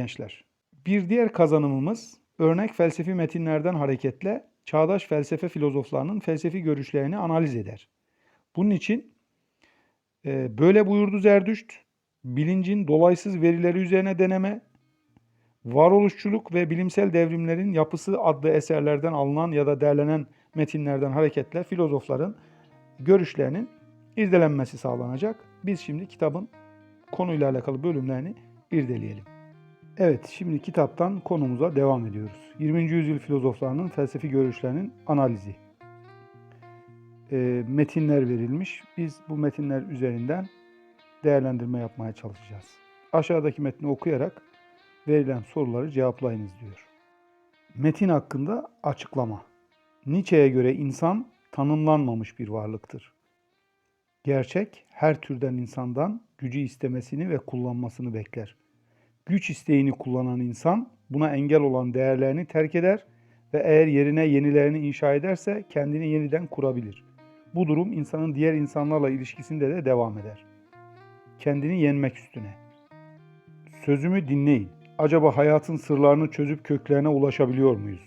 Gençler. Bir diğer kazanımımız örnek felsefi metinlerden hareketle çağdaş felsefe filozoflarının felsefi görüşlerini analiz eder. Bunun için e, böyle buyurdu Zerdüşt, bilincin dolaysız verileri üzerine deneme, varoluşçuluk ve bilimsel devrimlerin yapısı adlı eserlerden alınan ya da derlenen metinlerden hareketle filozofların görüşlerinin irdelenmesi sağlanacak. Biz şimdi kitabın konuyla alakalı bölümlerini irdeleyelim. Evet, şimdi kitaptan konumuza devam ediyoruz. 20. yüzyıl filozoflarının felsefi görüşlerinin analizi. E, metinler verilmiş. Biz bu metinler üzerinden değerlendirme yapmaya çalışacağız. Aşağıdaki metni okuyarak verilen soruları cevaplayınız diyor. Metin hakkında açıklama. Nietzsche'ye göre insan tanımlanmamış bir varlıktır. Gerçek her türden insandan gücü istemesini ve kullanmasını bekler. Güç isteğini kullanan insan buna engel olan değerlerini terk eder ve eğer yerine yenilerini inşa ederse kendini yeniden kurabilir. Bu durum insanın diğer insanlarla ilişkisinde de devam eder. Kendini yenmek üstüne. Sözümü dinleyin. Acaba hayatın sırlarını çözüp köklerine ulaşabiliyor muyuz?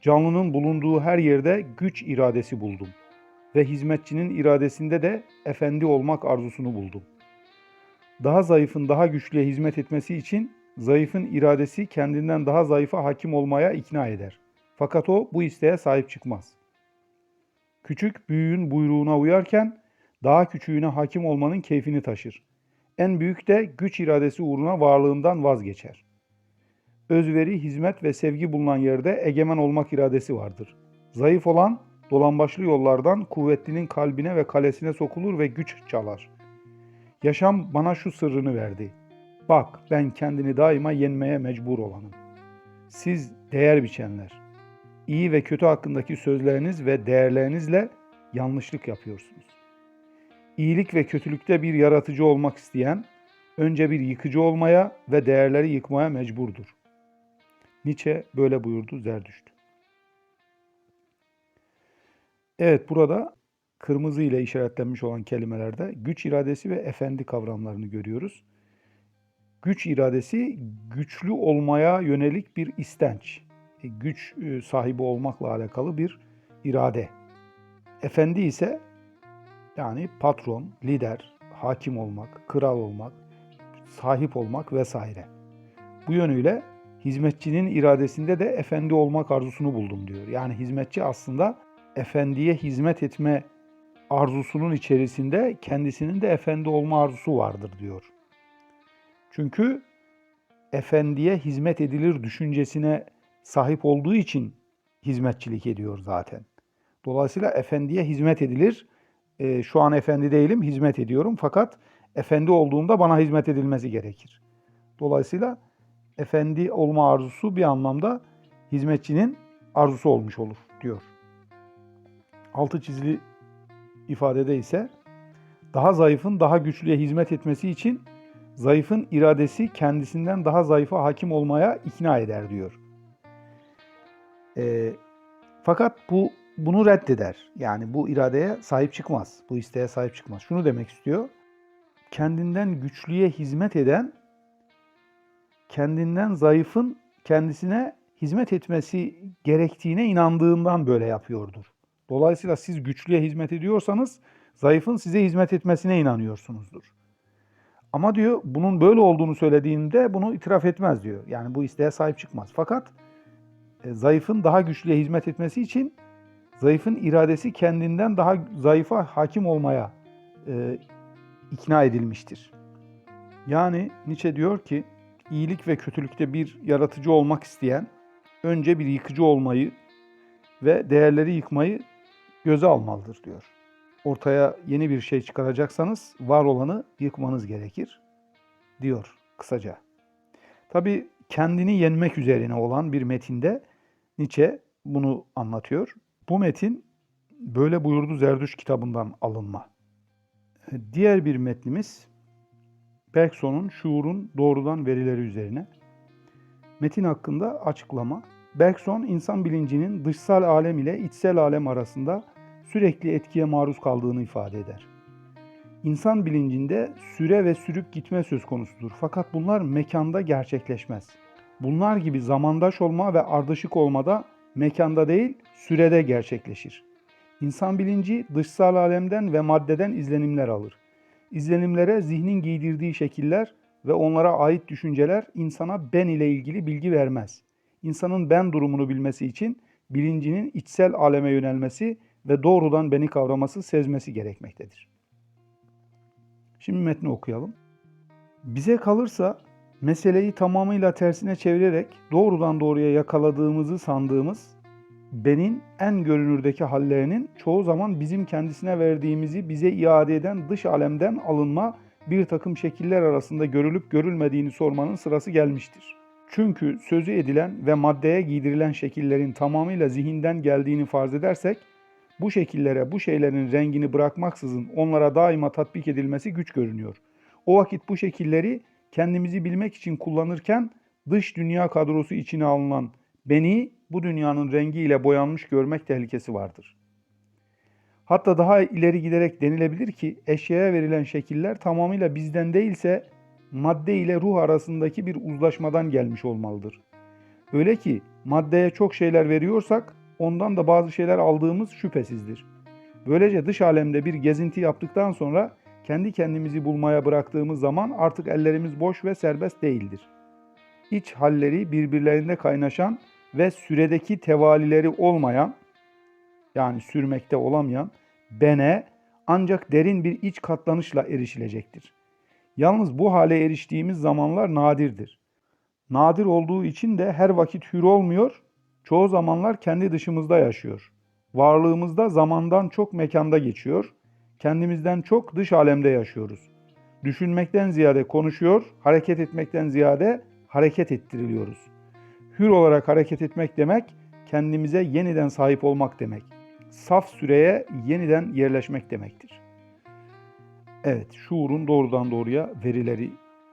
Canlının bulunduğu her yerde güç iradesi buldum ve hizmetçinin iradesinde de efendi olmak arzusunu buldum. Daha zayıfın daha güçlüye hizmet etmesi için zayıfın iradesi kendinden daha zayıfa hakim olmaya ikna eder. Fakat o bu isteğe sahip çıkmaz. Küçük büyüğün buyruğuna uyarken daha küçüğüne hakim olmanın keyfini taşır. En büyük de güç iradesi uğruna varlığından vazgeçer. Özveri, hizmet ve sevgi bulunan yerde egemen olmak iradesi vardır. Zayıf olan dolambaçlı yollardan kuvvetlinin kalbine ve kalesine sokulur ve güç çalar. Yaşam bana şu sırrını verdi. Bak ben kendini daima yenmeye mecbur olanım. Siz değer biçenler, iyi ve kötü hakkındaki sözleriniz ve değerlerinizle yanlışlık yapıyorsunuz. İyilik ve kötülükte bir yaratıcı olmak isteyen, önce bir yıkıcı olmaya ve değerleri yıkmaya mecburdur. Nietzsche böyle buyurdu Zerdüşt. Evet burada kırmızı ile işaretlenmiş olan kelimelerde güç iradesi ve efendi kavramlarını görüyoruz. Güç iradesi güçlü olmaya yönelik bir istenç, e, güç e, sahibi olmakla alakalı bir irade. Efendi ise yani patron, lider, hakim olmak, kral olmak, sahip olmak vesaire. Bu yönüyle hizmetçinin iradesinde de efendi olmak arzusunu buldum diyor. Yani hizmetçi aslında efendiye hizmet etme arzusunun içerisinde kendisinin de efendi olma arzusu vardır diyor. Çünkü efendiye hizmet edilir düşüncesine sahip olduğu için hizmetçilik ediyor zaten. Dolayısıyla efendiye hizmet edilir. E, şu an efendi değilim, hizmet ediyorum. Fakat efendi olduğumda bana hizmet edilmesi gerekir. Dolayısıyla efendi olma arzusu bir anlamda hizmetçinin arzusu olmuş olur diyor. Altı çizili ifadede ise daha zayıfın daha güçlüye hizmet etmesi için zayıfın iradesi kendisinden daha zayıfa hakim olmaya ikna eder diyor. E, fakat bu bunu reddeder. Yani bu iradeye sahip çıkmaz. Bu isteğe sahip çıkmaz. Şunu demek istiyor. Kendinden güçlüye hizmet eden kendinden zayıfın kendisine hizmet etmesi gerektiğine inandığından böyle yapıyordur. Dolayısıyla siz güçlüye hizmet ediyorsanız zayıfın size hizmet etmesine inanıyorsunuzdur. Ama diyor bunun böyle olduğunu söylediğinde bunu itiraf etmez diyor. Yani bu isteğe sahip çıkmaz. Fakat e, zayıfın daha güçlüye hizmet etmesi için zayıfın iradesi kendinden daha zayıfa hakim olmaya e, ikna edilmiştir. Yani Nietzsche diyor ki iyilik ve kötülükte bir yaratıcı olmak isteyen önce bir yıkıcı olmayı ve değerleri yıkmayı göze almalıdır diyor. Ortaya yeni bir şey çıkaracaksanız var olanı yıkmanız gerekir diyor kısaca. Tabi kendini yenmek üzerine olan bir metinde Nietzsche bunu anlatıyor. Bu metin böyle buyurdu Zerdüş kitabından alınma. Diğer bir metnimiz Bergson'un şuurun doğrudan verileri üzerine. Metin hakkında açıklama. Bergson insan bilincinin dışsal alem ile içsel alem arasında sürekli etkiye maruz kaldığını ifade eder. İnsan bilincinde süre ve sürüp gitme söz konusudur. Fakat bunlar mekanda gerçekleşmez. Bunlar gibi zamandaş olma ve ardışık olmada mekanda değil, sürede gerçekleşir. İnsan bilinci dışsal alemden ve maddeden izlenimler alır. İzlenimlere zihnin giydirdiği şekiller ve onlara ait düşünceler insana ben ile ilgili bilgi vermez. İnsanın ben durumunu bilmesi için bilincinin içsel aleme yönelmesi ve doğrudan beni kavraması, sezmesi gerekmektedir. Şimdi metni okuyalım. Bize kalırsa meseleyi tamamıyla tersine çevirerek doğrudan doğruya yakaladığımızı sandığımız benin en görünürdeki hallerinin çoğu zaman bizim kendisine verdiğimizi bize iade eden dış alemden alınma bir takım şekiller arasında görülüp görülmediğini sormanın sırası gelmiştir. Çünkü sözü edilen ve maddeye giydirilen şekillerin tamamıyla zihinden geldiğini farz edersek, bu şekillere bu şeylerin rengini bırakmaksızın onlara daima tatbik edilmesi güç görünüyor. O vakit bu şekilleri kendimizi bilmek için kullanırken dış dünya kadrosu içine alınan beni bu dünyanın rengiyle boyanmış görmek tehlikesi vardır. Hatta daha ileri giderek denilebilir ki eşyaya verilen şekiller tamamıyla bizden değilse madde ile ruh arasındaki bir uzlaşmadan gelmiş olmalıdır. Öyle ki maddeye çok şeyler veriyorsak ondan da bazı şeyler aldığımız şüphesizdir. Böylece dış alemde bir gezinti yaptıktan sonra kendi kendimizi bulmaya bıraktığımız zaman artık ellerimiz boş ve serbest değildir. İç halleri birbirlerinde kaynaşan ve süredeki tevalileri olmayan yani sürmekte olamayan bene ancak derin bir iç katlanışla erişilecektir. Yalnız bu hale eriştiğimiz zamanlar nadirdir. Nadir olduğu için de her vakit hür olmuyor, çoğu zamanlar kendi dışımızda yaşıyor. Varlığımızda zamandan çok mekanda geçiyor, kendimizden çok dış alemde yaşıyoruz. Düşünmekten ziyade konuşuyor, hareket etmekten ziyade hareket ettiriliyoruz. Hür olarak hareket etmek demek, kendimize yeniden sahip olmak demek. Saf süreye yeniden yerleşmek demektir. Evet, Şuurun Doğrudan Doğruya Verileri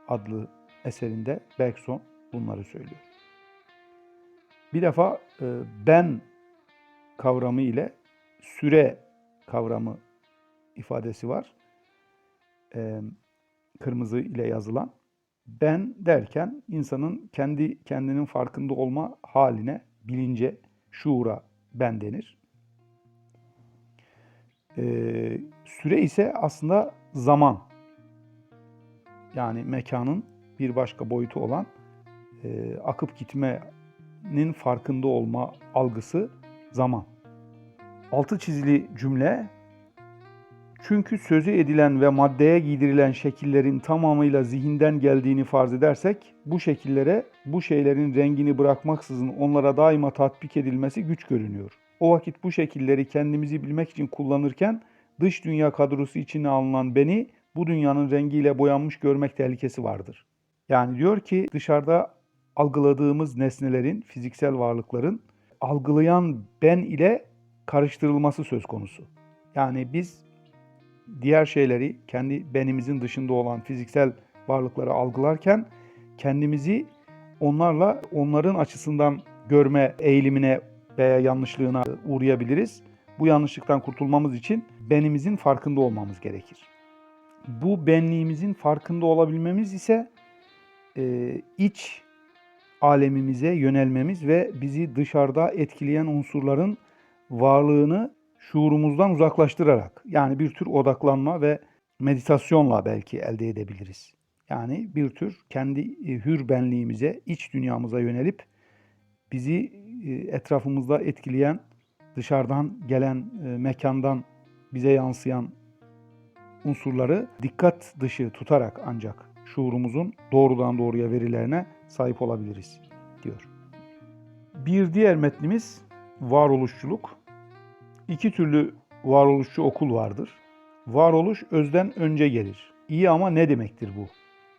adlı eserinde Bergson bunları söylüyor. Bir defa e, ben kavramı ile süre kavramı ifadesi var. E, kırmızı ile yazılan. Ben derken insanın kendi kendinin farkında olma haline, bilince, şuura ben denir. Ee, süre ise aslında zaman. Yani mekanın bir başka boyutu olan e, akıp gitmenin farkında olma algısı zaman. Altı çizili cümle çünkü sözü edilen ve maddeye giydirilen şekillerin tamamıyla zihinden geldiğini farz edersek, bu şekillere bu şeylerin rengini bırakmaksızın onlara daima tatbik edilmesi güç görünüyor. O vakit bu şekilleri kendimizi bilmek için kullanırken dış dünya kadrosu içine alınan beni bu dünyanın rengiyle boyanmış görmek tehlikesi vardır. Yani diyor ki dışarıda algıladığımız nesnelerin, fiziksel varlıkların algılayan ben ile karıştırılması söz konusu. Yani biz diğer şeyleri kendi benimizin dışında olan fiziksel varlıkları algılarken kendimizi onlarla onların açısından görme eğilimine veya yanlışlığına uğrayabiliriz. Bu yanlışlıktan kurtulmamız için benimizin farkında olmamız gerekir. Bu benliğimizin farkında olabilmemiz ise e, iç alemimize yönelmemiz ve bizi dışarıda etkileyen unsurların varlığını şuurumuzdan uzaklaştırarak yani bir tür odaklanma ve meditasyonla belki elde edebiliriz. Yani bir tür kendi e, hür benliğimize, iç dünyamıza yönelip bizi e, etrafımızda etkileyen, dışarıdan gelen e, mekandan bize yansıyan unsurları dikkat dışı tutarak ancak şuurumuzun doğrudan doğruya verilerine sahip olabiliriz diyor. Bir diğer metnimiz varoluşçuluk. İki türlü varoluşçu okul vardır. Varoluş özden önce gelir. İyi ama ne demektir bu?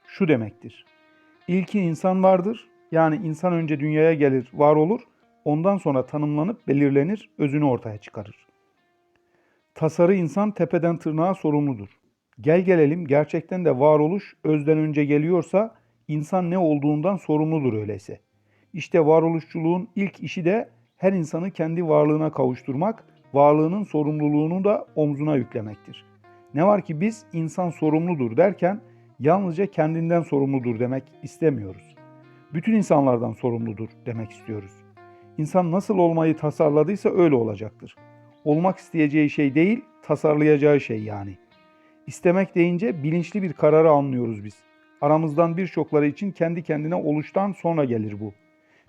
Şu demektir. İlkin insan vardır. Yani insan önce dünyaya gelir, var olur. Ondan sonra tanımlanıp belirlenir, özünü ortaya çıkarır. Tasarı insan tepeden tırnağa sorumludur. Gel gelelim gerçekten de varoluş özden önce geliyorsa insan ne olduğundan sorumludur öyleyse. İşte varoluşçuluğun ilk işi de her insanı kendi varlığına kavuşturmak varlığının sorumluluğunu da omzuna yüklemektir. Ne var ki biz insan sorumludur derken yalnızca kendinden sorumludur demek istemiyoruz. Bütün insanlardan sorumludur demek istiyoruz. İnsan nasıl olmayı tasarladıysa öyle olacaktır. Olmak isteyeceği şey değil, tasarlayacağı şey yani. İstemek deyince bilinçli bir kararı anlıyoruz biz. Aramızdan birçokları için kendi kendine oluştan sonra gelir bu.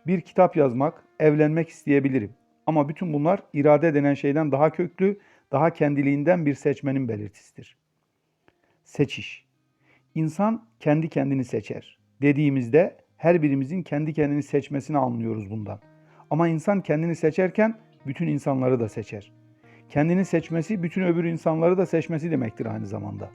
Bir kitap yazmak, evlenmek isteyebilirim. Ama bütün bunlar irade denen şeyden daha köklü, daha kendiliğinden bir seçmenin belirtisidir. Seçiş. İnsan kendi kendini seçer. Dediğimizde her birimizin kendi kendini seçmesini anlıyoruz bundan. Ama insan kendini seçerken bütün insanları da seçer. Kendini seçmesi bütün öbür insanları da seçmesi demektir aynı zamanda.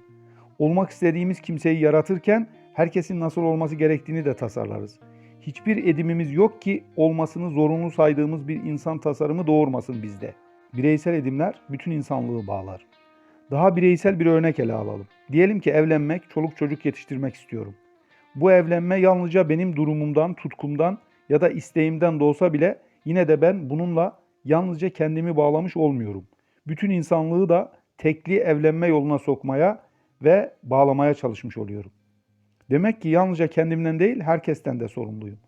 Olmak istediğimiz kimseyi yaratırken herkesin nasıl olması gerektiğini de tasarlarız. Hiçbir edimimiz yok ki olmasını zorunlu saydığımız bir insan tasarımı doğurmasın bizde. Bireysel edimler bütün insanlığı bağlar. Daha bireysel bir örnek ele alalım. Diyelim ki evlenmek, çoluk çocuk yetiştirmek istiyorum. Bu evlenme yalnızca benim durumumdan, tutkumdan ya da isteğimden doğsa bile yine de ben bununla yalnızca kendimi bağlamış olmuyorum. Bütün insanlığı da tekli evlenme yoluna sokmaya ve bağlamaya çalışmış oluyorum. Demek ki yalnızca kendimden değil herkesten de sorumluyum.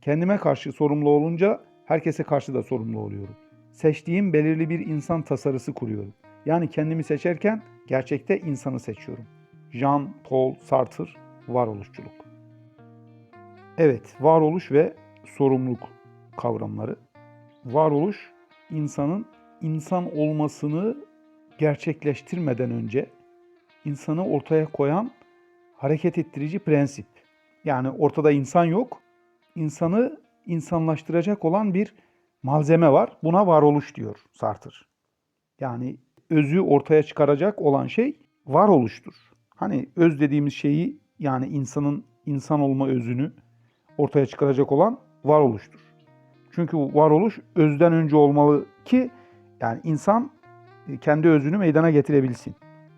Kendime karşı sorumlu olunca herkese karşı da sorumlu oluyorum. Seçtiğim belirli bir insan tasarısı kuruyorum. Yani kendimi seçerken gerçekte insanı seçiyorum. Jean Paul Sartre varoluşçuluk. Evet, varoluş ve sorumluluk kavramları. Varoluş insanın insan olmasını gerçekleştirmeden önce insanı ortaya koyan hareket ettirici prensip. Yani ortada insan yok. İnsanı insanlaştıracak olan bir malzeme var. Buna varoluş diyor Sartre. Yani özü ortaya çıkaracak olan şey varoluştur. Hani öz dediğimiz şeyi yani insanın insan olma özünü ortaya çıkaracak olan varoluştur. Çünkü varoluş özden önce olmalı ki yani insan kendi özünü meydana getirebilsin.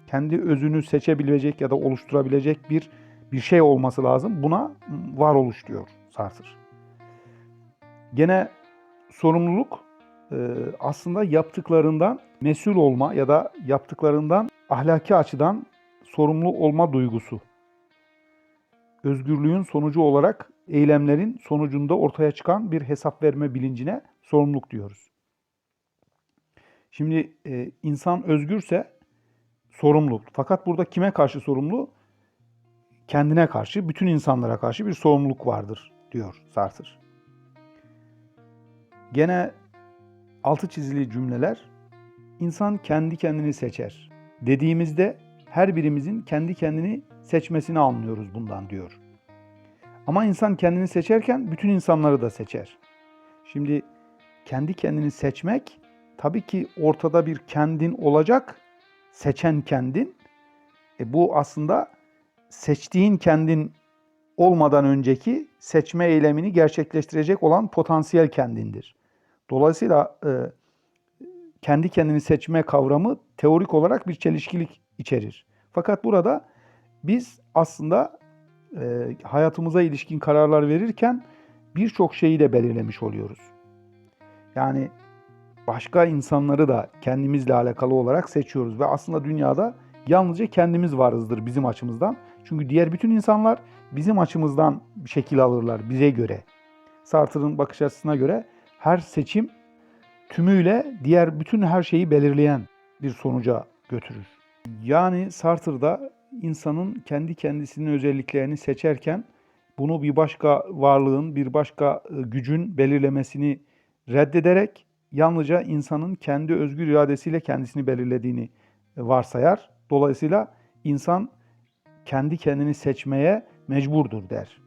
Kendi özünü seçebilecek ya da oluşturabilecek bir bir şey olması lazım. Buna varoluş diyor Sartre. Gene sorumluluk aslında yaptıklarından mesul olma ya da yaptıklarından ahlaki açıdan sorumlu olma duygusu. Özgürlüğün sonucu olarak eylemlerin sonucunda ortaya çıkan bir hesap verme bilincine sorumluluk diyoruz. Şimdi e, insan özgürse sorumlu. Fakat burada kime karşı sorumlu? Kendine karşı, bütün insanlara karşı bir sorumluluk vardır diyor Sartre. Gene altı çizili cümleler insan kendi kendini seçer. Dediğimizde her birimizin kendi kendini seçmesini anlıyoruz bundan diyor. Ama insan kendini seçerken bütün insanları da seçer. Şimdi kendi kendini seçmek tabii ki ortada bir kendin olacak, seçen kendin. E bu aslında seçtiğin kendin olmadan önceki seçme eylemini gerçekleştirecek olan potansiyel kendindir. Dolayısıyla e, kendi kendini seçme kavramı teorik olarak bir çelişkilik içerir. Fakat burada biz aslında e, hayatımıza ilişkin kararlar verirken birçok şeyi de belirlemiş oluyoruz. Yani başka insanları da kendimizle alakalı olarak seçiyoruz ve aslında dünyada yalnızca kendimiz varızdır bizim açımızdan. Çünkü diğer bütün insanlar bizim açımızdan şekil alırlar bize göre. Sartre'ın bakış açısına göre her seçim tümüyle diğer bütün her şeyi belirleyen bir sonuca götürür. Yani Sartre'da insanın kendi kendisinin özelliklerini seçerken bunu bir başka varlığın, bir başka e, gücün belirlemesini reddederek yalnızca insanın kendi özgür iradesiyle kendisini belirlediğini varsayar. Dolayısıyla insan kendi kendini seçmeye mecburdur der.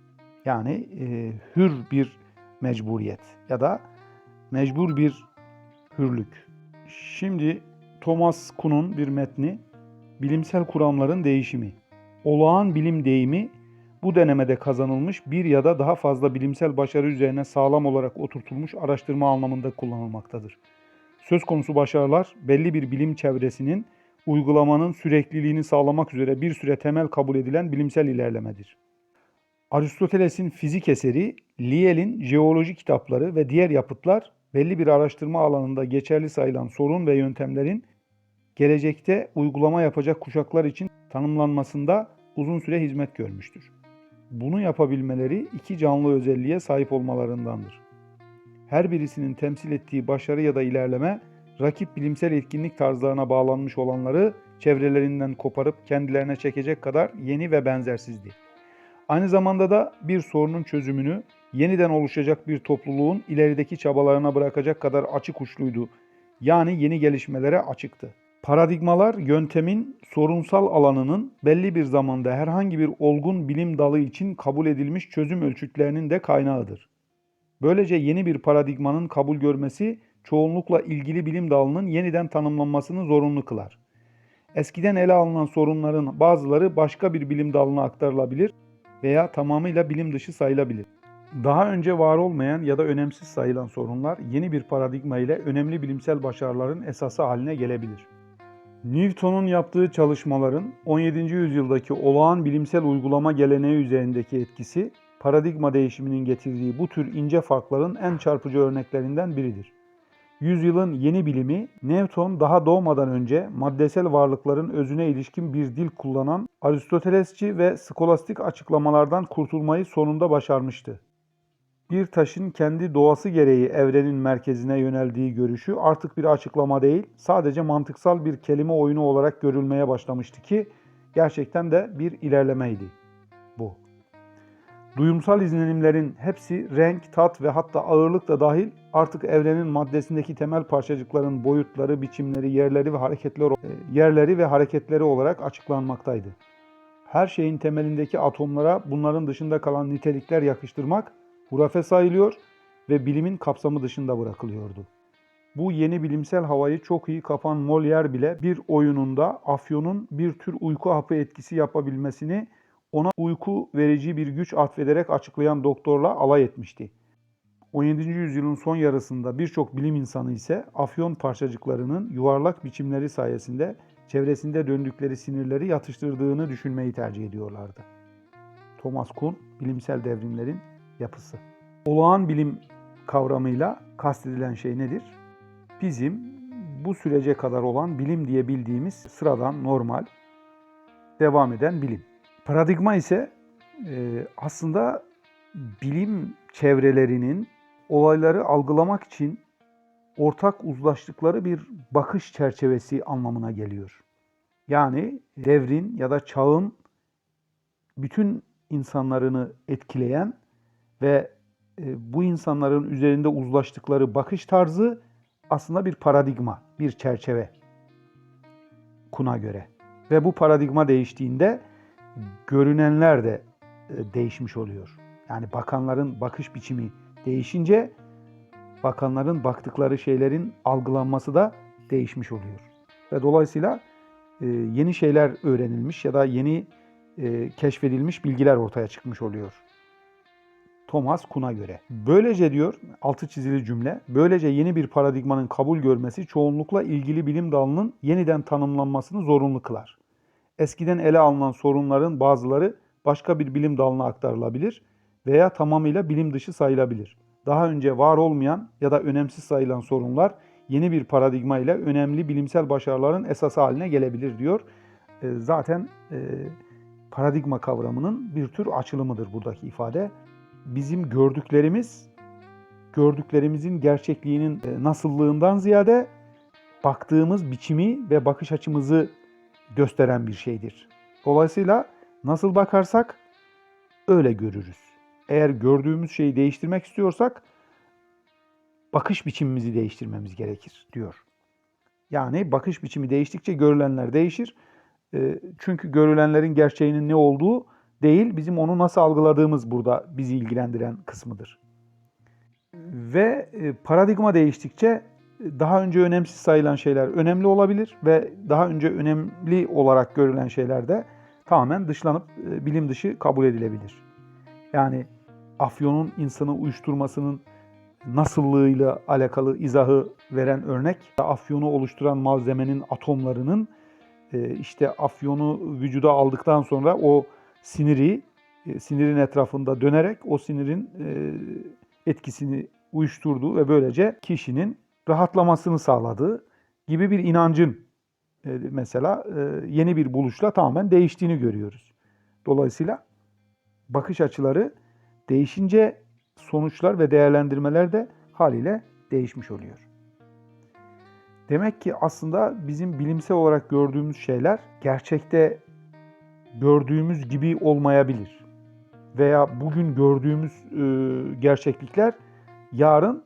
Yani e, hür bir mecburiyet ya da mecbur bir hürlük. Şimdi Thomas Kuhn'un bir metni bilimsel kuramların değişimi. Olağan bilim deyimi bu denemede kazanılmış bir ya da daha fazla bilimsel başarı üzerine sağlam olarak oturtulmuş araştırma anlamında kullanılmaktadır. Söz konusu başarılar belli bir bilim çevresinin uygulamanın sürekliliğini sağlamak üzere bir süre temel kabul edilen bilimsel ilerlemedir. Aristoteles'in fizik eseri, Lyell'in jeoloji kitapları ve diğer yapıtlar belli bir araştırma alanında geçerli sayılan sorun ve yöntemlerin gelecekte uygulama yapacak kuşaklar için tanımlanmasında uzun süre hizmet görmüştür. Bunu yapabilmeleri iki canlı özelliğe sahip olmalarındandır. Her birisinin temsil ettiği başarı ya da ilerleme, rakip bilimsel etkinlik tarzlarına bağlanmış olanları çevrelerinden koparıp kendilerine çekecek kadar yeni ve benzersizdi. Aynı zamanda da bir sorunun çözümünü yeniden oluşacak bir topluluğun ilerideki çabalarına bırakacak kadar açık uçluydu. Yani yeni gelişmelere açıktı. Paradigmalar yöntemin sorunsal alanının belli bir zamanda herhangi bir olgun bilim dalı için kabul edilmiş çözüm ölçütlerinin de kaynağıdır. Böylece yeni bir paradigmanın kabul görmesi çoğunlukla ilgili bilim dalının yeniden tanımlanmasını zorunlu kılar. Eskiden ele alınan sorunların bazıları başka bir bilim dalına aktarılabilir veya tamamıyla bilim dışı sayılabilir. Daha önce var olmayan ya da önemsiz sayılan sorunlar yeni bir paradigma ile önemli bilimsel başarıların esası haline gelebilir. Newton'un yaptığı çalışmaların 17. yüzyıldaki olağan bilimsel uygulama geleneği üzerindeki etkisi, paradigma değişiminin getirdiği bu tür ince farkların en çarpıcı örneklerinden biridir. Yüzyılın yeni bilimi, Newton daha doğmadan önce maddesel varlıkların özüne ilişkin bir dil kullanan Aristotelesçi ve skolastik açıklamalardan kurtulmayı sonunda başarmıştı. Bir taşın kendi doğası gereği evrenin merkezine yöneldiği görüşü artık bir açıklama değil, sadece mantıksal bir kelime oyunu olarak görülmeye başlamıştı ki gerçekten de bir ilerlemeydi bu. Duyumsal izlenimlerin hepsi renk, tat ve hatta ağırlık da dahil artık evrenin maddesindeki temel parçacıkların boyutları, biçimleri, yerleri ve hareketleri yerleri ve hareketleri olarak açıklanmaktaydı. Her şeyin temelindeki atomlara bunların dışında kalan nitelikler yakıştırmak hurafe sayılıyor ve bilimin kapsamı dışında bırakılıyordu. Bu yeni bilimsel havayı çok iyi kapan Molière bile bir oyununda afyonun bir tür uyku hapı etkisi yapabilmesini ona uyku verici bir güç atfederek açıklayan doktorla alay etmişti. 17. yüzyılın son yarısında birçok bilim insanı ise afyon parçacıklarının yuvarlak biçimleri sayesinde çevresinde döndükleri sinirleri yatıştırdığını düşünmeyi tercih ediyorlardı. Thomas Kuhn, Bilimsel Devrimlerin Yapısı Olağan bilim kavramıyla kastedilen şey nedir? Bizim bu sürece kadar olan bilim diye bildiğimiz sıradan, normal, devam eden bilim. Paradigma ise e, aslında bilim çevrelerinin olayları algılamak için ortak uzlaştıkları bir bakış çerçevesi anlamına geliyor. Yani devrin ya da çağın bütün insanlarını etkileyen ve e, bu insanların üzerinde uzlaştıkları bakış tarzı aslında bir paradigma, bir çerçeve kuna göre. Ve bu paradigma değiştiğinde görünenler de e, değişmiş oluyor. Yani bakanların bakış biçimi değişince bakanların baktıkları şeylerin algılanması da değişmiş oluyor. Ve dolayısıyla e, yeni şeyler öğrenilmiş ya da yeni keşfedilmiş bilgiler ortaya çıkmış oluyor. Thomas Kuhn'a göre. Böylece diyor, altı çizili cümle, böylece yeni bir paradigmanın kabul görmesi çoğunlukla ilgili bilim dalının yeniden tanımlanmasını zorunlu kılar. Eskiden ele alınan sorunların bazıları başka bir bilim dalına aktarılabilir veya tamamıyla bilim dışı sayılabilir. Daha önce var olmayan ya da önemsiz sayılan sorunlar yeni bir paradigma ile önemli bilimsel başarıların esası haline gelebilir diyor. E, zaten e, paradigma kavramının bir tür açılımıdır buradaki ifade. Bizim gördüklerimiz, gördüklerimizin gerçekliğinin e, nasıllığından ziyade baktığımız biçimi ve bakış açımızı gösteren bir şeydir. Dolayısıyla nasıl bakarsak öyle görürüz. Eğer gördüğümüz şeyi değiştirmek istiyorsak bakış biçimimizi değiştirmemiz gerekir diyor. Yani bakış biçimi değiştikçe görülenler değişir. E, çünkü görülenlerin gerçeğinin ne olduğu değil, bizim onu nasıl algıladığımız burada bizi ilgilendiren kısmıdır. Ve e, paradigma değiştikçe daha önce önemsiz sayılan şeyler önemli olabilir ve daha önce önemli olarak görülen şeyler de tamamen dışlanıp e, bilim dışı kabul edilebilir. Yani afyonun insanı uyuşturmasının nasıllığıyla alakalı izahı veren örnek, afyonu oluşturan malzemenin atomlarının e, işte afyonu vücuda aldıktan sonra o siniri, e, sinirin etrafında dönerek o sinirin etkisini uyuşturduğu ve böylece kişinin rahatlamasını sağladığı gibi bir inancın e, mesela e, yeni bir buluşla tamamen değiştiğini görüyoruz. Dolayısıyla bakış açıları değişince sonuçlar ve değerlendirmeler de haliyle değişmiş oluyor. Demek ki aslında bizim bilimsel olarak gördüğümüz şeyler gerçekte gördüğümüz gibi olmayabilir. Veya bugün gördüğümüz e, gerçeklikler yarın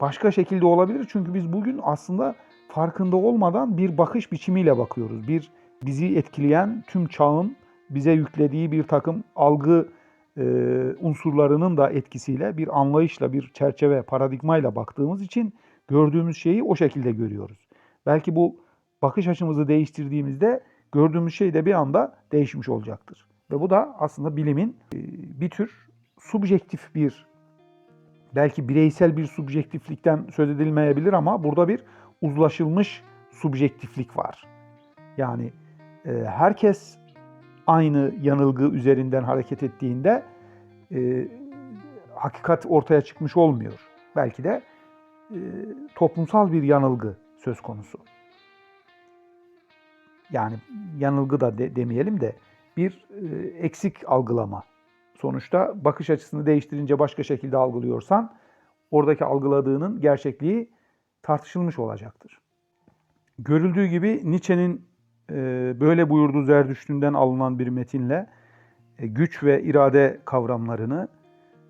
başka şekilde olabilir. Çünkü biz bugün aslında farkında olmadan bir bakış biçimiyle bakıyoruz. Bir bizi etkileyen tüm çağın bize yüklediği bir takım algı e, unsurlarının da etkisiyle bir anlayışla, bir çerçeve, paradigmayla baktığımız için gördüğümüz şeyi o şekilde görüyoruz. Belki bu bakış açımızı değiştirdiğimizde gördüğümüz şey de bir anda değişmiş olacaktır. Ve bu da aslında bilimin e, bir tür subjektif bir belki bireysel bir subjektiflikten söz edilmeyebilir ama burada bir uzlaşılmış subjektiflik var. Yani e, herkes aynı yanılgı üzerinden hareket ettiğinde e, hakikat ortaya çıkmış olmuyor. Belki de toplumsal bir yanılgı söz konusu. Yani yanılgı da de, demeyelim de bir e, eksik algılama. Sonuçta bakış açısını değiştirince başka şekilde algılıyorsan oradaki algıladığının gerçekliği tartışılmış olacaktır. Görüldüğü gibi Nietzsche'nin e, böyle buyurduğu Zerdüştü'nden alınan bir metinle e, güç ve irade kavramlarını,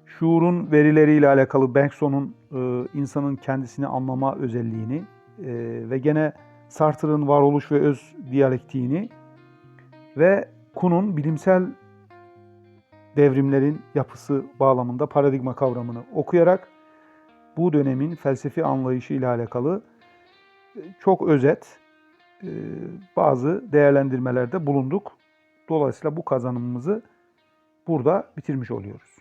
şuurun verileriyle alakalı Bergson'un e, insanın kendisini anlama özelliğini e, ve gene Sartre'ın varoluş ve öz diyalektiğini ve Kuhn'un bilimsel devrimlerin yapısı bağlamında paradigma kavramını okuyarak bu dönemin felsefi anlayışı ile alakalı e, çok özet e, bazı değerlendirmelerde bulunduk. Dolayısıyla bu kazanımımızı burada bitirmiş oluyoruz.